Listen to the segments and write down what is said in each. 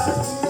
Thank.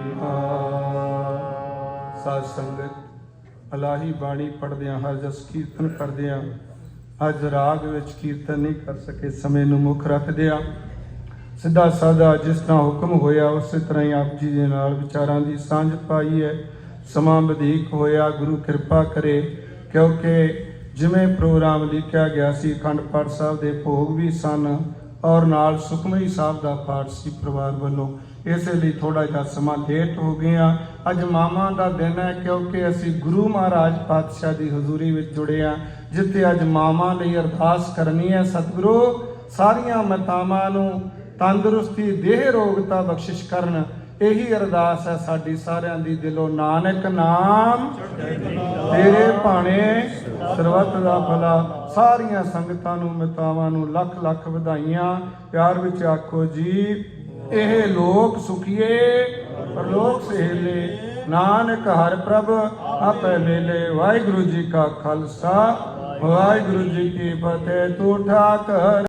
ਸਾਧ ਸੰਗਤ, ਅਲਾਹੀ ਬਾਣੀ ਪੜ੍ਹਦਿਆਂ, ਹਰ ਜਸ ਕੀਰਤਨ ਕਰਦਿਆਂ ਅੱਜ ਰਾਗ ਵਿੱਚ ਕੀਰਤਨ ਨਹੀਂ ਕਰ ਸਕੇ, ਸਮੇਂ ਨੂੰ ਮੁੱਖ ਰੱਖਦਿਆਂ ਸਿੱਧਾ ਸਾਦਾ ਜਿਸ ਤਰ੍ਹਾਂ ਹੁਕਮ ਹੋਇਆ, ਉਸੇ ਤਰ੍ਹਾਂ ਹੀ ਆਪ ਜੀ ਦੇ ਨਾਲ ਵਿਚਾਰਾਂ ਦੀ ਸਾਂਝ ਪਾਈ ਹੈ। ਸਮਾਂ ਵਧੇਕ ਹੋਇਆ, ਗੁਰੂ ਕਿਰਪਾ ਕਰੇ, ਕਿਉਂਕਿ ਜਿਵੇਂ ਪ੍ਰੋਗਰਾਮ ਲਿਖਿਆ ਗਿਆ ਸੀ, ਅਖੰਡ ਪਾਠ ਸਾਹਿਬ ਦੇ ਭੋਗ ਵੀ ਸਨ। ਔਰ ਨਾਲ ਸੁਖਮਈ ਸਾਹਿਬ ਦਾ ਪਾਠ ਸੀ ਪਰਿਵਾਰ ਵੱਲੋਂ ਇਸੇ ਲਈ ਥੋੜਾ ਜਿਹਾ ਸਮਾਂ ਲੇਟ ਹੋ ਗਿਆ। ਅੱਜ ਮਾਮਾ ਦਾ ਦਿਨ ਹੈ ਕਿਉਂਕਿ ਅਸੀਂ ਗੁਰੂ ਮਹਾਰਾਜ ਪਾਤਸ਼ਾਹ ਦੀ ਹਜ਼ੂਰੀ ਵਿੱਚ ਜੁੜੇ ਆ ਜਿੱਥੇ ਅੱਜ ਮਾਮਾ ਲਈ ਅਰਦਾਸ ਕਰਨੀ ਹੈ, ਸਤਿਗੁਰੂ, ਸਾਰੀਆਂ ਮਤਾਵਾਂ ਨੂੰ ਤੰਦਰੁਸਤੀ, ਦੇਹ ਰੋਗਤਾ ਬਖਸ਼ਿਸ਼ ਕਰਨ ਇਹੀ ਅਰਦਾਸ ਹੈ ਸਾਡੀ ਸਾਰਿਆਂ ਦੀ ਦਿਲੋਂ। ਨਾਨਕ ਨਾਮ, ਤੇਰੇ ਭਾਣੇ ਸਰਬੱਤ ਦਾ ਭਲਾ। ਸਾਰੀਆਂ ਸੰਗਤਾਂ ਨੂੰ, ਮਿਤਾਵਾਂ ਨੂੰ ਲੱਖ ਲੱਖ ਵਧਾਈਆਂ। ਪਿਆਰ ਵਿੱਚ ਆਖੋ ਜੀ, ਇਹ ਲੋਕ ਸੁਖੀਏ, ਪਰਲੋਕ ਸਹੇਲੇ। ਨਾਨਕ ਹਰ ਪ੍ਰਭ ਆਪੇ ਮੇਲੇ। ਵਾਹਿਗੁਰੂ ਜੀ ਕਾ ਖਾਲਸਾ, ਵਾਹਿਗੁਰੂ ਜੀ ਕੀ ਫਤਿਹ। ਤੂੰ ਠਾਕਰ